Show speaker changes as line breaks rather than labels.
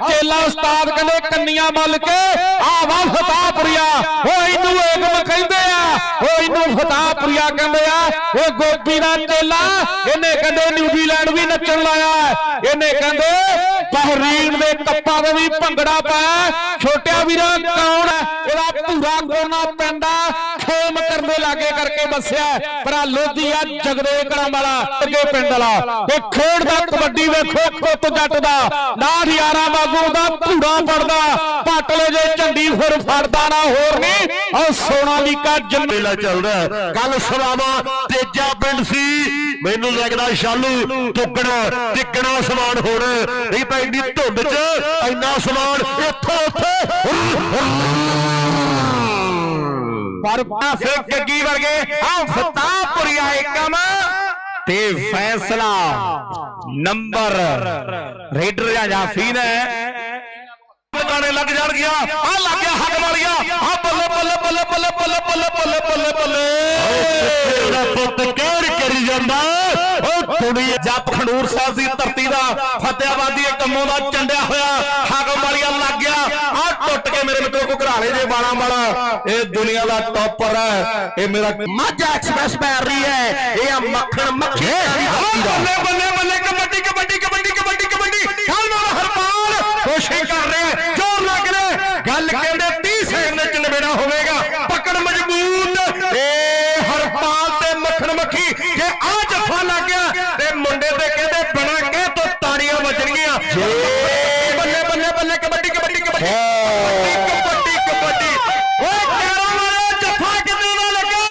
ਚੇਲਾ ਉਸਤਾਦ ਕਹਿੰਦੇ, ਕੰਨੀਆਂ ਮੱਲ ਕੇ ਆਵਾ ਫਤਾਪੁਰੀਆ ਉਹ ਇਹਨੂੰ ਏਕਮ ਕਹਿੰਦੇ ਆ ਉਹ ਇਹਨੂੰ ਫਤਾਪੁਰੀਆ ਕਹਿੰਦੇ ਆ। ਇਹ ਗੋਪੀ ਦਾ ਚੇਲਾ, ਇਹਨੇ ਕਹਿੰਦੇ ਨਿਊਜ਼ੀਲੈਂਡ ਵੀ ਨੱਚਣ ਲਾਇਆ ਇਹਨੇ ਕਹਿੰਦੇ ਬਹਿਰੀਨ ਦੇ ਕੱਪਾਂ ਦੇ ਵੀ ਭੰਗੜਾ ਪਾਇਆ ਛੋਟਿਆ ਵੀਰਾ ਕੌਣ ਹੈ? ਇਹਦਾ ਧੂਰਾ ਕੋਨਾ ਪੈਂਦਾ ਖੇਮ ਕਰਦੇ ਲਾਗੇ ਕਰਕੇ ਦੱਸਿਆ ਪਰ ਲੋਧੀਆ ਜਗਦੇ ਕੜਾਂ ਵਾਲਾ ਅੱਗੇ ਪਿੰਡ ਵਾਲਾ। ਤੇ ਖੇਡ ਦਾ ਕਬੱਡੀ ਵੇਖੋ, ਕੁੱਤ ਜੱਟ ਦਾ। ਨਾ ਯਾਰਾ ਬਾਗੂ ਦਾ ਧੂੜਾ ਪੜਦਾ ਪਾਟਲੇ ਜੇ ਝੰਡੀ ਫਿਰ ਫੜਦਾ ਨਾ ਹੋਰ ਨਹੀਂ ਉਹ ਸੋਨਾਲੀਕਾ ਜੰਮ
ਮੇਲਾ ਚੱਲਦਾ ਕੱਲ ਸਲਾਮਾ ਤੇਜਾ ਪਿੰਡ ਸੀ। ਮੈਨੂੰ ਲੱਗਦਾ ਸ਼ਾਲੂ ਟੁੱਕਣਾ ਟਿੱਕਣਾ ਸਮਾਨ ਹੋਣ ਨਹੀਂ ਤਾਂ ਇੰਨੀ ਧੁੰਦ 'ਚ ਇੰਨਾ ਸਮਾਨ ਇੱਥੋਂ
ਪਰ
ਪਾਸੇ ਗੱਗੀ ਵਰਗੇ ਆ ਫਤਾਪੁਰੀਆ ਏਕਮ ਤੇ ਫੈਸਲਾ ਨੰਬਰ ਰੇਡਰ ਜਾਂ ਜਾਫੀ ਨੇ
ਗਾਣੇ ਲੱਗ ਜਾਣਗੀਆਂ ਆ ਲੱਗ ਗਿਆ ਹੱਕ ਮਾਰੀਆ ਆ ਬੱਲੇ ਬੱਲੇ ਬੱਲੇ ਬੱਲੇ ਬੱਲੇ ਬੱਲੇ ਬੱਲੇ ਬੱਲੇ ਬੱਲੇ। ਉਹਦਾ ਪੁੱਤ ਕਹਿਰ ਕਰੀ ਜਾਂਦਾ ਉਹ ਦੁਨੀਆ
ਜੱਟ ਖੰਡੂਰ ਸਾਹਿਬ ਦੀ ਧਰਤੀ ਦਾ ਫਤਿਆਬਾਦੀ ਕੰਮੋਂ ਦਾ ਚੰਡਿਆ ਹੋਇਆ। ਟੁੱਟ ਕੇ ਮੇਰੇ ਮਿੱਤਰੋ ਕੋ ਘਰਾਲੇ ਦੇ ਬਾਲਾਂ ਵਾਲਾ। ਇਹ ਦੁਨੀਆ ਦਾ ਟੌਪਰ ਹੈ। ਇਹ ਮੇਰਾ ਮਾਝਾ ਐਕਸਪ੍ਰੈਸ ਪੈਰ ਰਹੀ ਹੈ। ਇਹ ਆ ਮੱਖਣ ਹਰਪਾਲ ਕੋਸ਼ਿਸ਼ ਕਰ ਰਿਹਾ
ਲੱਗ ਰਿਹਾ ਗੱਲ ਕਹਿੰਦੇ 30 ਸੈਕਿੰਡ ਚ ਨਵੇੜਾ ਹੋਵੇਗਾ। ਪਕੜ ਮਜ਼ਬੂਤ। ਹਰਪਾਲ ਤੇ ਮੱਖਣ ਮੱਖੀ। ਜੇ ਆ ਜੱਫਾ ਲੱਗ ਗਿਆ ਤੇ ਮੁੰਡੇ ਤੇ